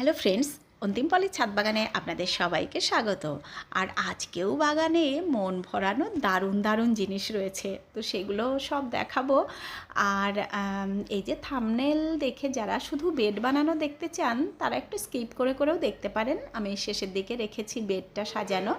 Hello friends, অন্তিম পলির ছাদ বাগানে আপনাদের সবাইকে স্বাগত। আর আজকেও বাগানে মন ভরানো দারুণ দারুণ জিনিস রয়েছে, তো সেগুলো সব দেখাবো। আর এই যে থামনেল দেখে যারা শুধু বেড বানানো দেখতে চান, তারা একটু স্কিপ করে করেও দেখতে পারেন। আমি শেষের দিকে রেখেছি বেডটা সাজানো।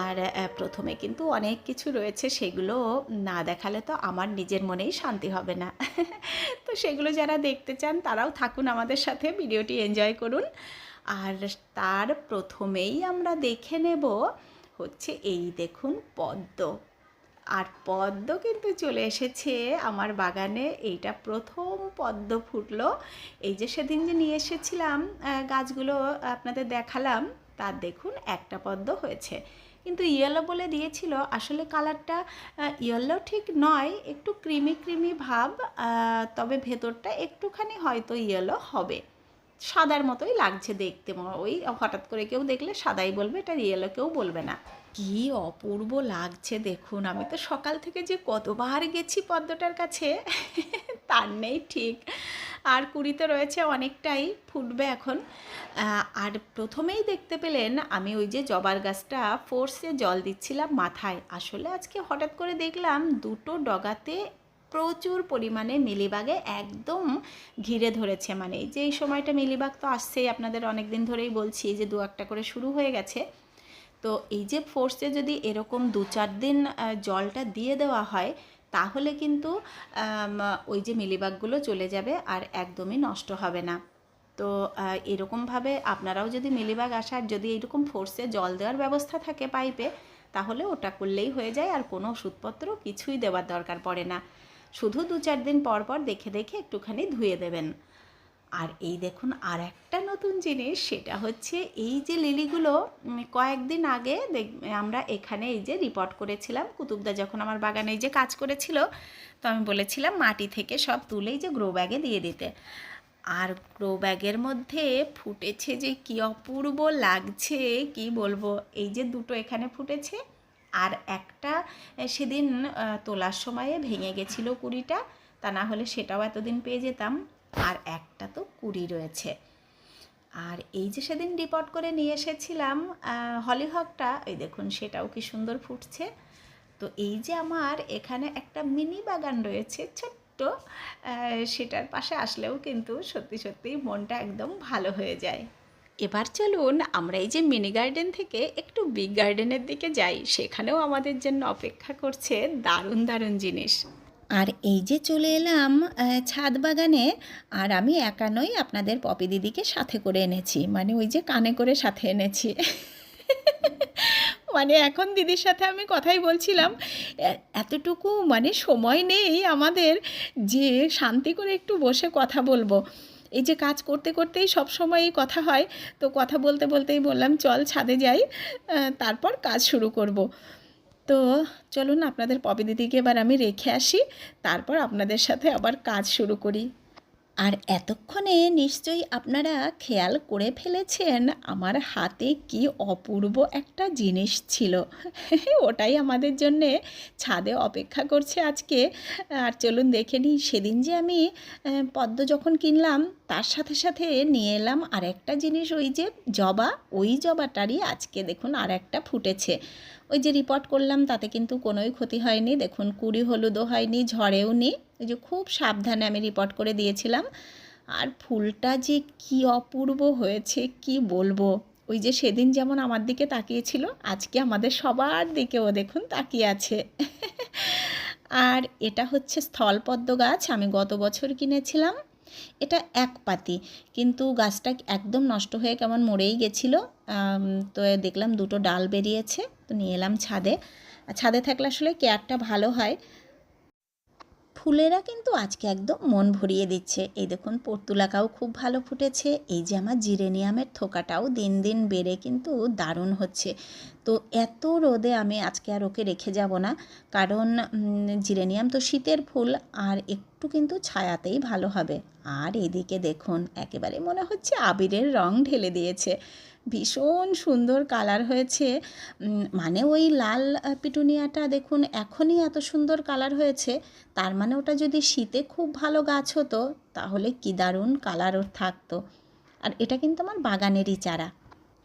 আর প্রথমে কিন্তু অনেক কিছু রয়েছে সেগুলো না দেখালে তো আমার নিজের মনেই শান্তি হবে না। তো সেগুলো যারা দেখতে চান তারাও থাকুন আমাদের সাথে, ভিডিওটি এনজয় করুন। আর তার প্রথমেই আমরা দেখে নেব হচ্ছে এই দেখুন পদ্ম। আর পদ্ম কিন্তু চলে এসেছে আমার বাগানে, এইটা প্রথম পদ্ম ফুটলো। এই যে সেদিন যে নিয়ে এসেছিলাম গাছগুলো আপনাদের দেখালাম, তার দেখুন একটা পদ্ম হয়েছে। কিন্তু ইয়েলো বলে দিয়েছিল, আসলে কালারটা ইয়েলো ঠিক নয়, একটু ক্রিমি ক্রিমি ভাব তবে ভেতরটা একটুখানি হয়তো ইয়েলো হবে। সাদার মতোই লাগছে দেখতে ওই হঠাৎ করে কেউ দেখলে সাদাই বলবে, এটা ইয়েলো কেউ বলবে না। কি অপূর্ব লাগছে দেখুন, আমি তো সকাল থেকে যে কতবার গেছি পদ্মটার কাছে, তার নেই ঠিক। আর কুড়িতে রয়েছে অনেকটাই, ফুটবে এখন। আর প্রথমেই দেখতে পেলেন আমি ওই যে জবার গাছটা ফোর্সে জল দিচ্ছিলাম মাথায়। আসলে আজকে হঠাৎ করে দেখলাম দুটো ডগাতে প্রচুর পরিমাণে মিলিবাগে একদম ঘিরে ধরেছে। মানে যে এই সময়টা মিলিবাগ তো আসছেই, আপনাদের অনেক দিন ধরেই বলছি যে দু একটা করে শুরু হয়ে গেছে। তো এই যে ফোর্সে যদি এরকম দু চার দিন জলটা দিয়ে দেওয়া হয়, তাহলে কিন্তু ওই যে মিলিবাগগুলো চলে যাবে আর একদমই নষ্ট হবে না। তো এরকমভাবে আপনারাও যদি মিলিবাগ আসার যদি এরকম ফোর্সে জল দেওয়ার ব্যবস্থা থাকে পাইপে, তাহলে ওটা করলেই হয়ে যায় আর কোনো ওষুধপত্র কিছুই দেওয়ার দরকার পড়ে না। শুধু দু চার দিন পর পর দেখে দেখে একটুখানি ধুয়ে দেবেন। আর এই দেখুন আর একটা নতুন জিনিস, সেটা হচ্ছে এই যে লিলিগুলো কয়েকদিন আগে আমরা এখানে এই যে রিপোর্ট করেছিলাম, কুতুবদা যখন আমার বাগানে যে কাজ করেছিল, তো আমি বলেছিলাম মাটি থেকে সব তুলেই যে গ্রো ব্যাগে দিয়ে দিতে। আর গ্রো ব্যাগের মধ্যে ফুটেছে যে কি অপূর্ব লাগছে, কি বলব? এই যে দুটো এখানে ফুটেছে, আর একটা সেদিন তোলার সময়ে ভেঙে গেছিল কুড়িটা, তা না হলে সেটাও এতদিন পেয়ে যেতাম। আর একটা তো কুড়ি রয়েছে। আর এই যে সেদিন রিপোর্ট করে নিয়ে এসেছিলাম হলিহকটা এই দেখুন সেটাও কি সুন্দর ফুটছে। তো এই যে আমার এখানে একটা মিনি বাগান রয়েছে, ছোট্ট সেটার পাশে আসলেও কিন্তু সত্যি সত্যি মনটা একদম ভালো হয়ে যায়। এবার চলুন আমরা এই যে মিনি গার্ডেন থেকে একটু বিগ গার্ডেনের দিকে যাই। সেখানেও আমাদের জন্য অপেক্ষা করছে দারুণ দারুণ জিনিস। আর এই যে চলে এলাম ছাদ বাগানে, আর আমি একা নই, আপনাদের পপি দিদিকে সাথে করে এনেছি। মানে ওই যে কানে করে সাথে এনেছি। মানে এখন দিদির সাথে আমি কথাই বলছিলাম এতটুকু মানে সময় নেই আমাদের যে শান্তি করে একটু বসে কথা বলব। এই যে কাজ করতে করতেই সব সময়ই কথা হয়, তো কথা বলতে বলতেই বললাম, চল ছাদে যাই তারপর কাজ শুরু করব। তো চলুন আপনাদের পপি দিদিকে এবার আমি রেখে আসি, তারপর আপনাদের সাথে আবার কাজ শুরু করি। আর এতক্ষণে নিশ্চয়ই আপনারা খেয়াল করে ফেলেছেন আমার হাতে কি অপূর্ব একটা জিনিস ছিল। ওটাই আমাদের জন্যে ছাদে অপেক্ষা করছে আজকে। আর চলুন দেখে নিই, সেদিন যে আমি পদ্ম যখন কিনলাম তার সাথে সাথে নিয়ে এলাম আর একটা জিনিস, ওই যে জবা, ওই জবাটারই আজকে দেখুন আর একটা ফুটেছে। ওই যে রিপোর্ট করলাম, তাতে কিন্তু কোনোই ক্ষতি হয়নি। দেখুন, কুড়ি হলুদও হয়নি, ঝড়েও নি ওই যে খুব সাবধানে আমি রিপোর্ট করে দিয়েছিলাম। আর ফুলটা যে কি অপূর্ব হয়েছে, কি বলব? ওই যে সেদিন যেমন আমার দিকে তাকিয়েছিল, আজকে আমাদের সবার দিকেও দেখুন তাকিয়ে আছে। আর এটা হচ্ছে স্থলপদ্ম গাছ, আমি গত বছর কিনেছিলাম। এটা এক পাতি। কিন্তু গাছটা একদম নষ্ট হয়ে কেমন মরেই গেছিল। তো দেখলাম দুটো ডাল বেরিয়েছে। তো নিয়ে এলাম ছাদে। ছাদে থাকলে আসলে কেয়ারটা ভালো হয়। ফুলেরা কিন্তু আজকে একদম মন ভরিয়ে দিচ্ছে। এই দেখুন, পর্তুলাকাও খুব ভালো ফুটেছে। এই যে আমার জিরেনিয়ামের থোকাটাও দিন দিন বেড়ে কিন্তু দারুণ হচ্ছে। তো এত রোদে আমি আজকে আর ওকে রেখে যাব না। কারণ জিরেনিয়াম তো শীতের ফুল, আর একটু কিন্তু ছায়াতেই ভালো হবে। আর এদিকে দেখুন, একেবারে মনে হচ্ছে আবিরের রং ঢেলে দিয়েছে। ভীষণ সুন্দর কালার হয়েছে। মানে ওই লাল পিটুনিয়াটা দেখুন এখনই এত সুন্দর কালার হয়েছে। তার মানে ওটা যদি শীতে খুব ভালো গাছ হতো, তাহলে কি দারুণ কালার ওর থাকতো। আর এটা কিন্তু আমার বাগানেরই চারা।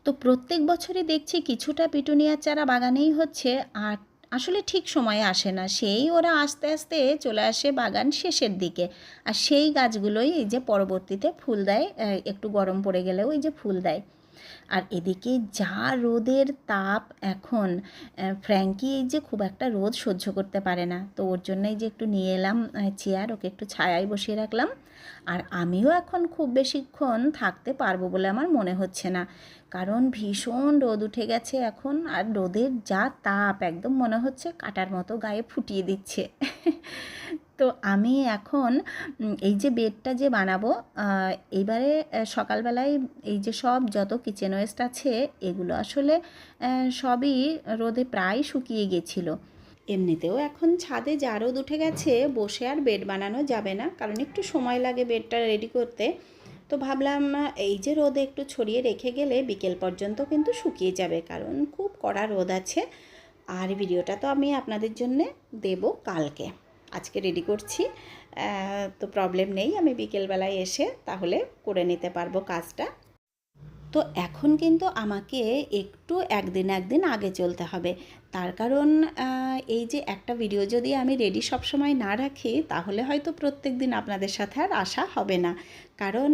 তো প্রত্যেক বছরই দেখছি কিছুটা পিটুনিয়ার চারা বাগানেই হচ্ছে, আর আসলে ঠিক সময়ে আসে না। সেই ওরা আস্তে আস্তে চলে আসে বাগান শেষের দিকে। আর সেই গাছগুলোই এই যে পরবর্তীতে ফুল দেয় একটু গরম পড়ে গেলেও এই যে ফুল দেয়। আর এদিকে যা রোদের তাপ এখন ফ্র্যাঙ্কি এই যে খুব একটা রোদ সহ্য করতে পারে না। তো ওর জন্যই যে একটু নিয়ে এলাম চেয়ার ওকে একটু ছায়ায় বসিয়ে রাখলাম। আর আমিও এখন খুব বেশিক্ষণ থাকতে পারব বলে আমার মনে হচ্ছে না। কারণ ভীষণ রোদ উঠে গেছে এখন, আর রোদের যা তাপ, একদম মনে হচ্ছে কাটার মতো গায়ে ফুটিয়ে দিচ্ছে। তো আমি এখন এই যে বেডটা যে বানাবো এইবারে সকালবেলায় এই যে সব যত কিচেন ওয়েস্ট আছে, এগুলো আসলে সবই রোদে প্রায় শুকিয়ে গেছিল। এমনিতেও এখন ছাদে যা রোদ উঠে গেছে, বসে আর বেড বানানো যাবে না, কারণ একটু সময় লাগে বেডটা রেডি করতে। তো ভাবলাম, এই যে রোদে একটু ছড়িয়ে রেখে গেলে বিকেল পর্যন্ত কিন্তু শুকিয়ে যাবে, কারণ খুব কড়া রোদ আছে। আর ভিডিওটা তো আমি আপনাদের জন্য দেব কালকে। আজকে রেডি করছি। তো প্রবলেম নেই, আমি বিকেলবেলায় এসে তাহলে করে নিতে পারব কাজটা। তো এখন কিন্তু আমাকে একটু একদিন একদিন আগে চলতে হবে। তার কারণ এই যে একটা ভিডিও যদি আমি রেডি সবসময় না রাখি, তাহলে হয়তো প্রত্যেক দিন আপনাদের সাথে আর আসা হবে না। কারণ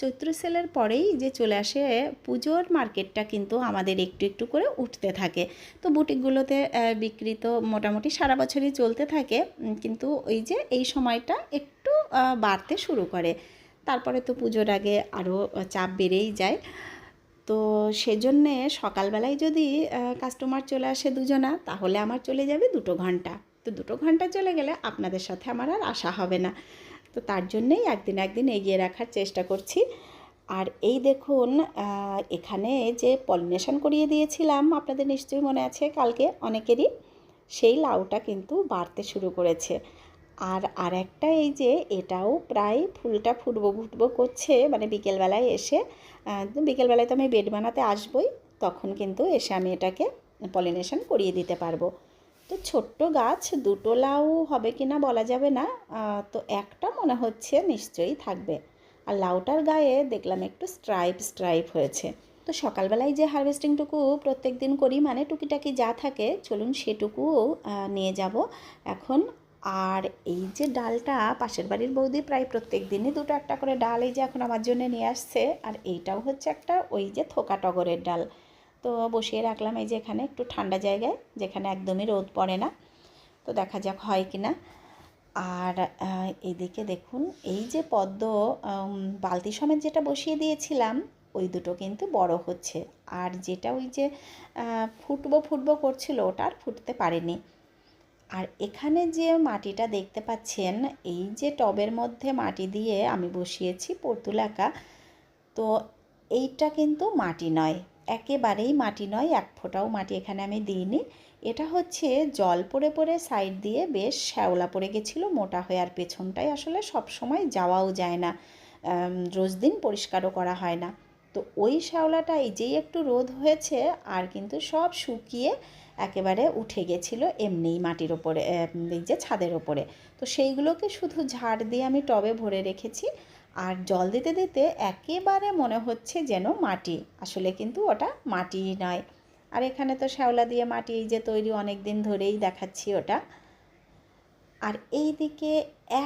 চৈত্র সেলের পরেই যে চলে আসে পুজোর মার্কেটটা কিন্তু আমাদের একটু একটু করে উঠতে থাকে। তো বুটিকগুলোতে বিক্রি তো মোটামুটি সারা বছরই চলতে থাকে কিন্তু ওই যে এই সময়টা একটু বাড়তে শুরু করে। তারপরে তো পুজোর আগে আরও চাপ বেড়েই যায়। তো সেজন্যে সকালবেলায় যদি কাস্টমার চলে আসে দুজনা, তাহলে আমার চলে যাবে দুটো ঘণ্টা। তো দুটো ঘণ্টা চলে গেলে আপনাদের সাথে আমার আর আসা হবে না। তো তার জন্যেই একদিন একদিন এগিয়ে রাখার চেষ্টা করছি। আর এই দেখুন এখানে যে পলিনেশন করিয়ে দিয়েছিলাম, আপনাদের নিশ্চয়ই মনে আছে কালকে অনেকেরই, সেই লাউটা কিন্তু বাড়তে শুরু করেছে। আর আর একটা এই যে এটাও প্রায় ফুলটা ফুটবো ফুটবো করছে মানে বিকেলবেলায় এসে বিকেলবেলায় তো আমি বেড বানাতে আসবই, তখন কিন্তু এসে আমি এটাকে পলিনেশন করিয়ে দিতে পারব। তো ছোট্ট গাছ, দুটো লাউ হবে কি না বলা যাবে না তো একটা মনে হচ্ছে নিশ্চয়ই থাকবে। আর লাউটার গায়ে দেখলাম একটু স্ট্রাইপ স্ট্রাইপ হয়েছে। তো সকালবেলায় যে হারভেস্টিংটুকু প্রত্যেক দিন করি মানে টুকিটাকি যা থাকে, চলুন সেটুকুও নিয়ে যাব। এখন আর এই যে ডালটা পাশের বাড়ির বৌদি প্রায় প্রত্যেক দিনই দুটো একটা করে ডাল এই যে এখন আমার জন্য নিয়ে আসছে। আর এইটাও হচ্ছে একটা ওই যে থোকা টগরের ডাল। তো বসিয়ে রাখলাম এই যে এখানে একটু ঠান্ডা জায়গায় যেখানে একদমই রোদ পড়ে না। তো দেখা যাক হয় কি না আর আহ, এইদিকে দেখুন এই যে পদ্ম বালতি সমেত যেটা বসিয়ে দিয়েছিলাম ওই দুটো কিন্তু বড় হচ্ছে। আর যেটা ওই যে ফুটবো ফুটবো করছিল ওটা আর ফুটতে পারেনি। আর এখানে যে মাটিটা দেখতে পাচ্ছেন, এই যে টবের মধ্যে মাটি দিয়ে আমি বসিয়েছি পর্তুলাকা তো এইটা কিন্তু মাটি নয়। একেবারেই মাটি নয়, এক ফোঁটাও মাটি এখানে আমি দিইনি। এটা হচ্ছে জল পড়ে পড়ে সাইড দিয়ে বেশ শ্যাওলা পড়ে গেছিল, মোটা হয়ে আর পেছনটাই আসলে সব সময় যাওয়াও যায় না রোজ দিন পরিষ্কারও করা হয় না। তো ওই শ্যাওলাটা এই যেই একটু রোদ হয়েছে, আর কিন্তু সব শুকিয়ে একেবারে উঠে গেছিল এমনিই মাটির ওপরে এই যে ছাদের ওপরে। তো সেইগুলোকে শুধু ঝাড় দিয়ে আমি টবে ভরে রেখেছি। আর জল দিতে দিতে একেবারে মনে হচ্ছে যেন মাটি। আসলে কিন্তু ওটা মাটি নয়। আর এখানে তো শ্যাওলা দিয়ে মাটি এই যে তৈরি অনেক দিন ধরেই দেখাচ্ছি ওটা। আর এই দিকে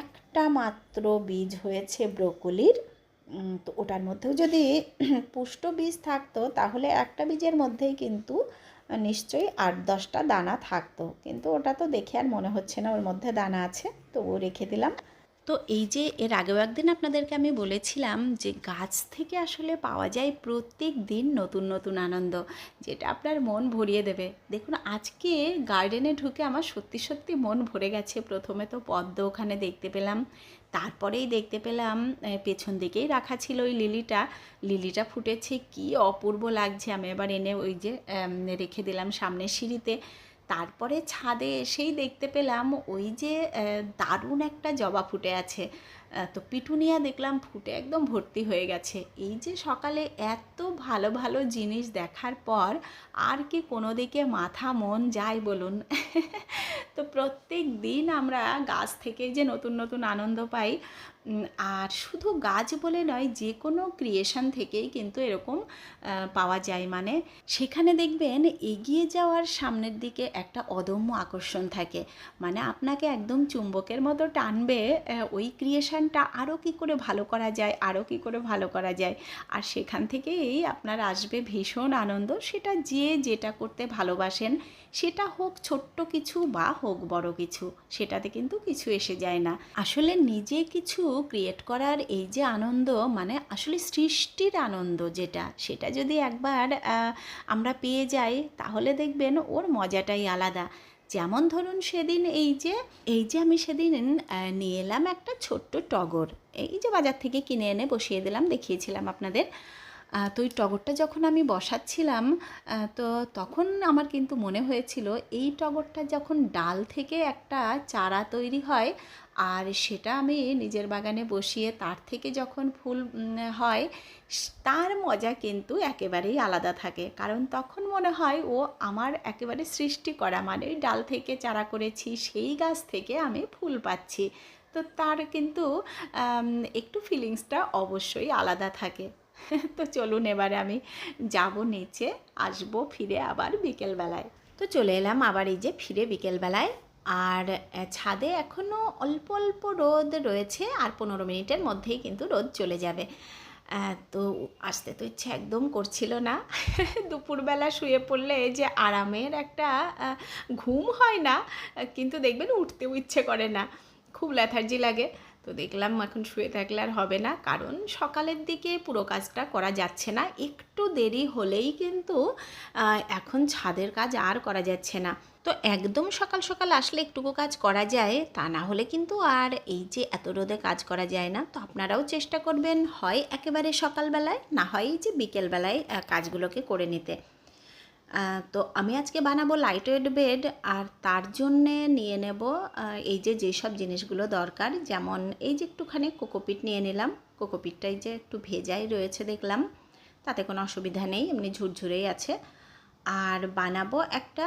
একটা মাত্র বীজ হয়েছে ব্রোকলির। তো ওটার মধ্যেও যদি পুষ্ট বীজ থাকতো, তাহলে একটা বীজের মধ্যেই কিন্তু নিশ্চয়ই আট দশটা দানা থাকতো। কিন্তু ওটা তো দেখে আর মনে হচ্ছে না, ওর মধ্যে দানা আছে, তবুও রেখে দিলাম। তো এই যে এর আগেও একদিন আপনাদেরকে আমি বলেছিলাম যে গাছ থেকে আসলে পাওয়া যায় প্রত্যেক দিন নতুন নতুন আনন্দ, যেটা আপনার মন ভরিয়ে দেবে। দেখুন, আজকে গার্ডেনে ঢুকে আমার সত্যি সত্যি মন ভরে গেছে। প্রথমে তো পদ্ম ওখানে দেখতে পেলাম, তারপরেই দেখতে পেলাম পেছন দিকেই রাখা ছিল ওই লিলিটা। লিলিটা ফুটেছে, কি অপূর্ব লাগছে। আমি এবার এনে ওই যে রেখে দিলাম সামনের সিঁড়িতে। তারপরে ছাদে এসেই দেখতে পেলাম ওই যে দারুণ একটা জবা ফুটে আছে। তো পিটুনিয়া দেখলাম ফুটে একদম ভর্তি হয়ে গেছে। এই যে সকালে এত ভালো ভালো জিনিস দেখার পর আর কি কোনো দিকে মাথা মন যায় বলুন। তো প্রত্যেক দিন আমরা গাছ থেকে যে নতুন নতুন আনন্দ পাই আর শুধু গাছ বলে নয়, যে কোনো ক্রিয়েশন থেকেই কিন্তু এরকম পাওয়া যায়। মানে সেখানে দেখবেন এগিয়ে যাওয়ার সামনের দিকে একটা অদম্য আকর্ষণ থাকে। মানে আপনাকে একদম চুম্বকের মতো টানবে ওই ক্রিয়েশনটা আরও কী করে ভালো করা যায় আরও কী করে ভালো করা যায়। আর সেখান থেকেই আপনার আসবে ভীষণ আনন্দ। সেটা যে যেটা করতে ভালোবাসেন, সেটা হোক ছোট্ট কিছু বা হোক বড় কিছু, সেটাতে কিন্তু কিছু এসে যায় না। আসলে নিজে কিছু ক্রিয়েট করার এই যে আনন্দ মানে আসলে সৃষ্টির আনন্দ যেটা, সেটা যদি একবার আমরা পেয়ে যাই, তাহলে দেখবেন ওর মজাটাই আলাদা। যেমন ধরুন সেদিন এই যে এই যে আমি সেদিন নিয়ে এলাম একটা ছোট্ট টগর। এই যে বাজার থেকে কিনে এনে বসিয়ে দিলাম, দেখিয়েছিলাম আপনাদের। তো ওই টগরটা যখন আমি বসাচ্ছিলাম তো তখন আমার কিন্তু মনে হয়েছিল, এই টগরটা যখন ডাল থেকে একটা চারা তৈরি হয় আর সেটা আমি নিজের বাগানে বসিয়ে তার থেকে যখন ফুল হয় তার মজা কিন্তু একেবারেই আলাদা থাকে। কারণ তখন মনে হয় ও আমার একেবারে সৃষ্টি করা মানে ডাল থেকে চারা করেছি, সেই গাছ থেকে আমি ফুল পাচ্ছি। তো তার কিন্তু একটু ফিলিংসটা অবশ্যই আলাদা থাকে। তো চলুন এবারে আমি যাব নিচে, আসব ফিরে আবার বিকেলবেলায়। তো চলে এলাম আবার এই যে ফিরে বিকেলবেলায়। আর ছাদে এখনও অল্প অল্প রোদ রয়েছে, আর পনেরো মিনিটের মধ্যেই কিন্তু রোদ চলে যাবে। তো আসতে তো ইচ্ছে একদম করছিল না। দুপুরবেলা শুয়ে পড়লে যে আরামের একটা ঘুম হয় না, কিন্তু দেখবেন উঠতেও ইচ্ছে করে না। খুব ল্যাথার্জি লাগে। তো দেখলাম এখন শুয়ে থাকলে আর হবে না। কারণ সকালের দিকে পুরো কাজটা করা যাচ্ছে না। একটু দেরি হলেই কিন্তু এখন ছাদের কাজ আর করা যাচ্ছে না। তো একদম সকাল সকাল আসলে একটুকু কাজ করা যায়, তা না হলে কিন্তু আর এই যে এত রোদে কাজ করা যায় না। তো আপনারাও চেষ্টা করবেন হয় একেবারে সকালবেলায়, না হয় এই যে বিকেলবেলায় কাজগুলোকে করে নিতে। তো আমি আজকে বানাবো লাইট ওয়েট বেড আর তার জন্যে নিয়ে নেব এই যে যেসব জিনিসগুলো দরকার, যেমন এই যে একটুখানি কোকোপিট নিয়ে নিলাম। কোকোপিটটা এই যে একটু ভেজাই রয়েছে দেখলাম, তাতে কোনো অসুবিধা নেই, এমনি ঝুরঝুরেই আছে। আর বানাবো একটা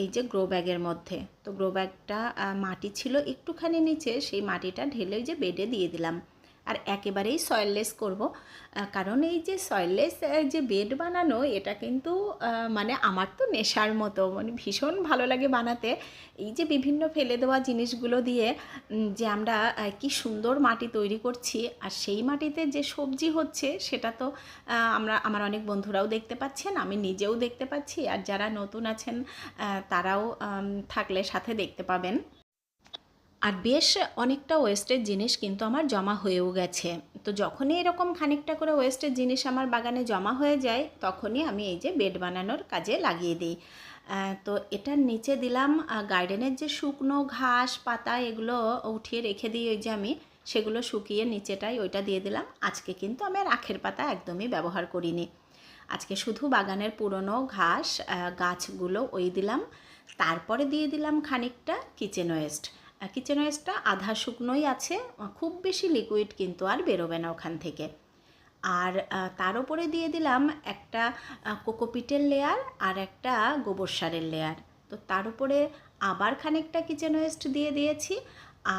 এই যে গ্রো ব্যাগের মধ্যে। তো গ্রো ব্যাগটা মাটি ছিল একটুখানি নিচে, সেই মাটিটা ঢেলে ওই যে বেডে দিয়ে দিলাম। আর একেবারেই সয়েললেস করব। কারণ এই যে সয়েললেস যে বেড বানানো, এটা কিন্তু মানে আমার তো নেশার মতো মানে ভীষণ ভালো লাগে বানাতে। এই যে বিভিন্ন ফেলে দেওয়া জিনিসগুলো দিয়ে যে আমরা কি সুন্দর মাটি তৈরি করছি, আর সেই মাটিতে যে সবজি হচ্ছে, সেটা তো আমরা, আমার অনেক বন্ধুরাও দেখতে পাচ্ছেন, আমি নিজেও দেখতে পাচ্ছি, আর যারা নতুন আছেন তারাও থাকলে সাথে দেখতে পাবেন। আর বেশ অনেকটা ওয়েস্টের জিনিস কিন্তু আমার জমা হয়েও গেছে। তো যখনই এরকম খানিকটা করে ওয়েস্টের জিনিস আমার বাগানে জমা হয়ে যায়, তখনই আমি এই যে বেড বানানোর কাজে লাগিয়ে দিই। তো এটার নিচে দিলাম গার্ডেনের যে শুকনো ঘাস, পাতা এগুলো উঠিয়ে রেখে দিই ওই যে আমি, সেগুলো শুকিয়ে নিচেটাই ওইটা দিয়ে দিলাম। আজকে কিন্তু আমি আর আখের পাতা একদমই ব্যবহার করিনি। আজকে শুধু বাগানের পুরনো ঘাস গাছগুলো ওই দিলাম। তারপরে দিয়ে দিলাম খানিকটা কিচেন ওয়েস্ট কিচেন ওয়েস্টটা আধা শুকনোই আছে, খুব বেশি লিকুইড কিন্তু আর বেরোবে না ওখান থেকে। আর তার উপরে দিয়ে দিলাম একটা কোকোপিটের লেয়ার আর একটা গোবর সারের লেয়ার তো তার উপরে আবার খানিকটা কিচেন ওয়েস্ট দিয়ে দিয়েছি,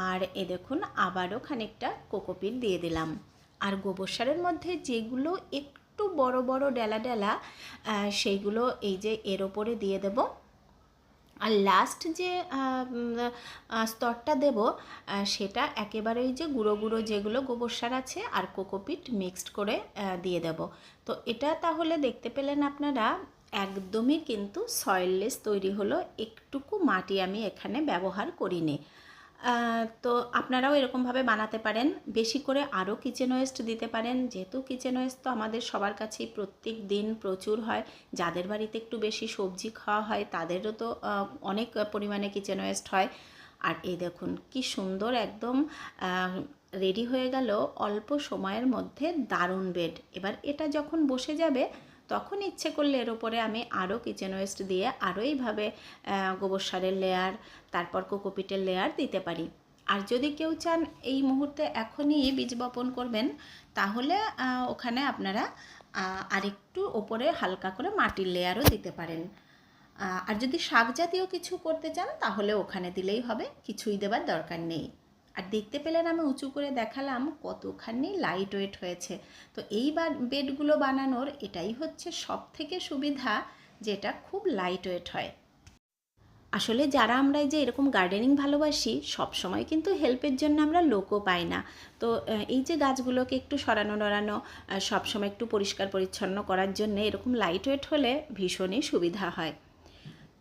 আর এ দেখুন আবারও খানিকটা কোকোপিট দিয়ে দিলাম। আর গোবর সারের মধ্যে যেগুলো একটু বড় বড় ডেলা ডেলা সেইগুলো এই যে এর ওপরে দিয়ে দেবো। আর লাস্ট যে স্তরটা দেব সেটা একেবারে যে গুঁড়ো গুঁড়ো যেগুলো গোবর সার আছে আর কোকোপিট মিক্সড করে দিয়ে দেব। তো এটা তাহলে দেখতে পেলেন আপনারা, একদমই কিন্তু সয়েললেস তৈরি হলো, একটুকু মাটি আমি এখানে ব্যবহার করিনি। তো আপনারাও এরকমভাবে বানাতে পারেন। বেশি করে আরও কিচেন ওয়েস্ট দিতে পারেন। যেহেতু কিচেন ওয়েস্ট তো আমাদের সবার কাছেই প্রত্যেক দিন প্রচুর হয়। যাদের বাড়িতে একটু বেশি সবজি খাওয়া হয়, তাদেরও তো অনেক পরিমাণে কিচেন ওয়েস্ট হয়। আর এই দেখুন কি সুন্দর একদম রেডি হয়ে গেল অল্প সময়ের মধ্যে দারুণ বেড এবার এটা যখন বসে যাবে তখন ইচ্ছে করলে এর ওপরে আমি আরও কিচেন ওয়েস্ট দিয়ে আরও এইভাবে গোবর সারের লেয়ার তারপর কোকোপিটের লেয়ার দিতে পারি। আর যদি কেউ চান এই মুহূর্তে এখনই বীজ বপন করবেন, তাহলে ওখানে আপনারা আরেকটু ওপরে হালকা করে মাটির লেয়ারও দিতে পারেন। আর যদি শাক জাতীয় কিছু করতে চান, তাহলে ওখানে দিলেই হবে, কিছুই দেবার দরকার নেই। আর দেখতে পেলেন আমি উঁচু করে দেখালাম কতখানি লাইট ওয়েট হয়েছে। তো এই বেডগুলো বানানোর এটাই হচ্ছে সব থেকে সুবিধা যেটা খুব লাইট ওয়েট হয়। আসলে যারা আমরা যে এরকম গার্ডেনিং ভালোবাসি সব সময় কিন্তু হেল্পের জন্য আমরা লোকও পাই না। তো এই যে গাছগুলোকে একটু সরানো নড়ানো সবসময় একটু পরিষ্কার পরিচ্ছন্ন করার জন্য এরকম লাইট ওয়েট হলে ভীষণই সুবিধা হয়।